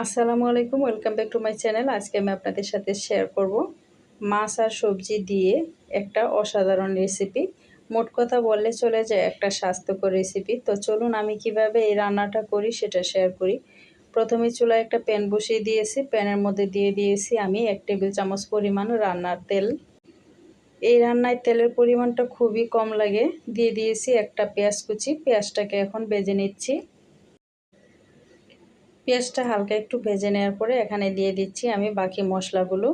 আসসালামু আলাইকুম, welcome back to my channel. আজকে আমি আপনাদের সাথে শেয়ার করব মাছ আর সবজি দিয়ে একটা অসাধারণ রেসিপি। মোট কথা বললে চলে যায় একটা স্বাস্থ্যকর রেসিপি। তো চলুন আমি কীভাবে এই রান্নাটা করি সেটা শেয়ার করি। প্রথমে চুলায় একটা প্যান বসিয়ে দিয়েছি। প্যানের মধ্যে দিয়ে দিয়েছি আমি এক টেবিল চামচ পরিমাণ রান্নার তেল। এই রান্নায় তেলের পরিমাণটা খুবই কম লাগে। দিয়ে দিয়েছি একটা পেঁয়াজ কুচি। পেঁয়াজটাকে এখন বেজে নিচ্ছি। পেঁয়াজটা হালকা একটু ভেজে নেওয়ার পরে এখানে দিয়ে দিচ্ছি আমি বাকি মশলাগুলো।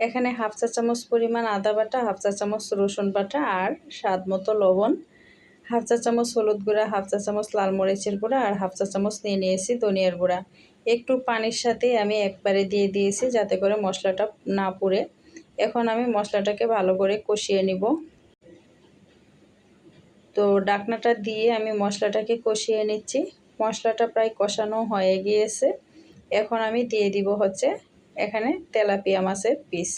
এখানে হাফ চা চামচ পরিমাণ আদা বাটা, হাফ চা চামচ রসুন বাটা আর স্বাদ মতো লবণ। হাফ চা চামচ হলুদ গুঁড়া, হাফ চা চামচ লাল মরিচের গুঁড়া আর হাফ চা চামচ নিয়ে নিয়েছি ধনিয়ার গুঁড়া। একটু পানির সাথে আমি একবারে দিয়ে দিয়েছি যাতে করে মশলাটা না পুড়ে। এখন আমি মশলাটাকে ভালো করে কষিয়ে নিব। তো ডাকনাটা দিয়ে আমি মশলাটাকে কষিয়ে নিচ্ছি। মশলাটা প্রায় কষানো হয়ে গিয়েছে। এখন আমি দিয়ে দিব হচ্ছে এখানে তেলাপিয়া মাছের পিস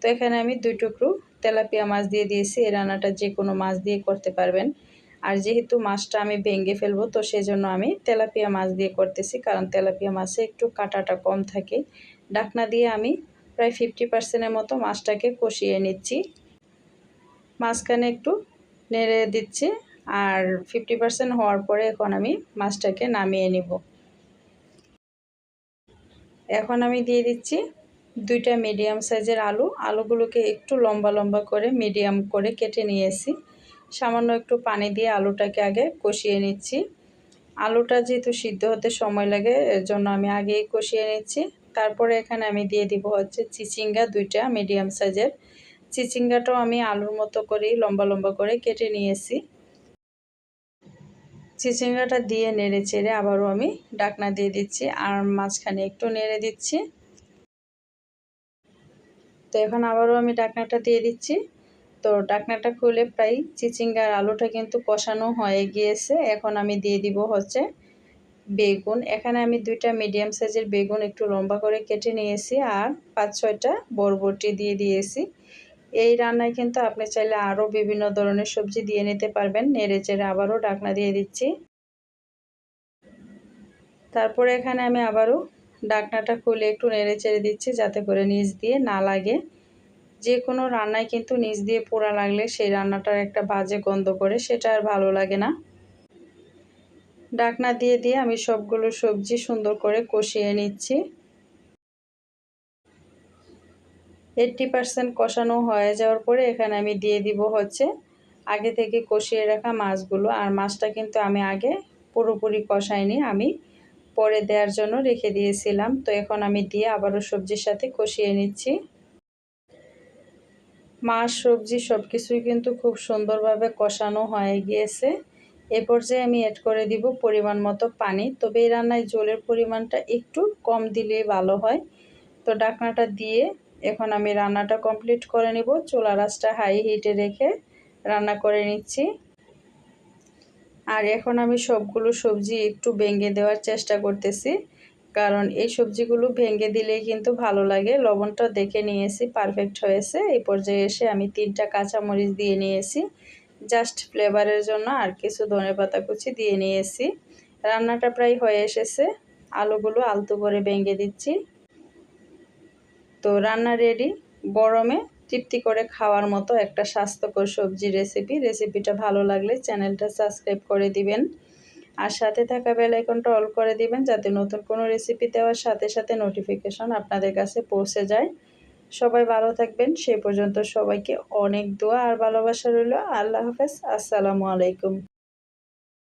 তো এখানে আমি দুই টুকরো তেলাপিয়া মাছ দিয়ে দিয়েছি। এই রান্নাটা যে কোনো মাছ দিয়ে করতে পারবেন। আর যেহেতু মাছটা আমি ভেঙে ফেলব, তো সেই জন্য আমি তেলাপিয়া মাছ দিয়ে করতেছি। কারণ তেলাপিয়া মাছে একটু কাটাটা কম থাকে। ডাকনা দিয়ে আমি প্রায় ফিফটি পার্সেন্টের মতো মাছটাকে কষিয়ে নিচ্ছি। মাঝখানে একটু নেড়ে দিচ্ছি। আর ফিফটি পার্সেন্ট হওয়ার পরে এখন আমি মাছটাকে নামিয়ে নিব। এখন আমি দিয়ে দিচ্ছি দুইটা মিডিয়াম সাইজের আলু। আলুগুলোকে একটু লম্বা লম্বা করে মিডিয়াম করে কেটে নিয়েছি। সামান্য একটু পানি দিয়ে আলুটাকে আগে কষিয়ে নিচ্ছি। আলুটা যেহেতু সিদ্ধ হতে সময় লাগে এর জন্য আমি আগেই কষিয়ে নিচ্ছি। তারপরে এখানে আমি দিয়ে দিব হচ্ছে চিচিঙ্গা দুইটা মিডিয়াম সাইজের চিচিঙ্গাটাও আমি আলুর মতো করেই লম্বা লম্বা করে কেটে নিয়েছি। চিচিঙ্গাটা দিয়ে নেড়ে চেড়ে আবারও আমি ডাকনা দিয়ে দিচ্ছি, আর মাঝখানে একটু নেড়ে দিচ্ছি। তো এখন আবারও আমি ডাকনাটা দিয়ে দিচ্ছি। তো ডাকনাটা খুলে প্রায় চিচিঙ্গার আলুটা কিন্তু কষানো হয়ে গিয়েছে। এখন আমি দিয়ে দিব হচ্ছে বেগুন। এখানে আমি দুইটা মিডিয়াম সাইজের বেগুন একটু লম্বা করে কেটে নিয়েছি, আর পাঁচ ছয়টা বরবটি দিয়ে দিয়েছি। এই রান্নায় কিন্তু আপনি চাইলে আরও বিভিন্ন ধরনের সবজি দিয়ে নিতে পারবেন। নেড়ে চেড়ে আবারও ডাকনা দিয়ে দিচ্ছি। তারপরে এখানে আমি আবারও ডাকনাটা খুলে একটু নেড়ে চেড়ে দিচ্ছি যাতে করে নিচ দিয়ে না লাগে। যে কোনো রান্নায় কিন্তু নিচ দিয়ে পোড়া লাগলে সেই রান্নাটার একটা বাজে গন্ধ করে, সেটা আর ভালো লাগে না। ডাকনা দিয়ে দিয়ে আমি সবগুলো সবজি সুন্দর করে কষিয়ে নিচ্ছি। এইট্টি পারসেন্ট কষানো হয়ে যাওয়ার পরে এখানে আমি দিয়ে দিব হচ্ছে আগে থেকে কষিয়ে রাখা মাছগুলো। আর মাছটা কিন্তু আমি আগে পুরোপুরি কষাইনি, আমি পরে দেওয়ার জন্য রেখে দিয়েছিলাম। তো এখন আমি দিয়ে আবারও সবজির সাথে কষিয়ে নিচ্ছি। মাছ, সবজি সব কিছুই কিন্তু খুব সুন্দরভাবে কষানো হয়ে গিয়েছে। এ পর্যায়ে আমি অ্যাড করে দিব পরিমাণ মতো পানি। তবে এই রান্নায় জলের পরিমাণটা একটু কম দিলেই ভালো হয়। তো ডাকনাটা দিয়ে এখন আমি রান্নাটা কমপ্লিট করে নিব। চুলা রাসটা হাই হিটে রেখে রান্না করে নিচ্ছি। আর এখন আমি সবগুলো সবজি একটু ভেঙে দেওয়ার চেষ্টা করতেছি। কারণ এই সবজিগুলো ভেঙে দিলেই কিন্তু ভালো লাগে। লবণটা দেখে নিয়েছি পারফেক্ট হয়েছে। এই পর্যায়ে এসে আমি তিনটা কাঁচামরিচ দিয়ে নিয়েছি। জাস্ট ফ্লেভারের জন্য আর কিছু ধনে পাতা কুচি দিয়ে নিয়েছি। রান্নাটা প্রায় হয়ে এসেছে। আলুগুলো আলতু করে ভেঙে দিচ্ছি। তো রান্না রেডি গরমে তৃপ্তি করে খাওয়ার মতো একটা স্বাস্থ্যকর সবজি রেসিপি রেসিপিটা ভালো লাগলে চ্যানেলটা সাবস্ক্রাইব করে দিবেন। আর সাথে থাকা বেলাইকনটা অল করে দিবেন যাতে নতুন কোনো রেসিপি দেওয়ার সাথে সাথে নোটিফিকেশন আপনাদের কাছে পৌঁছে যায়। সবাই ভালো থাকবেন। সে পর্যন্ত সবাইকে অনেক দোয়া আর ভালোবাসা রইল। আল্লাহ হাফেজ। আসসালামু আলাইকুম।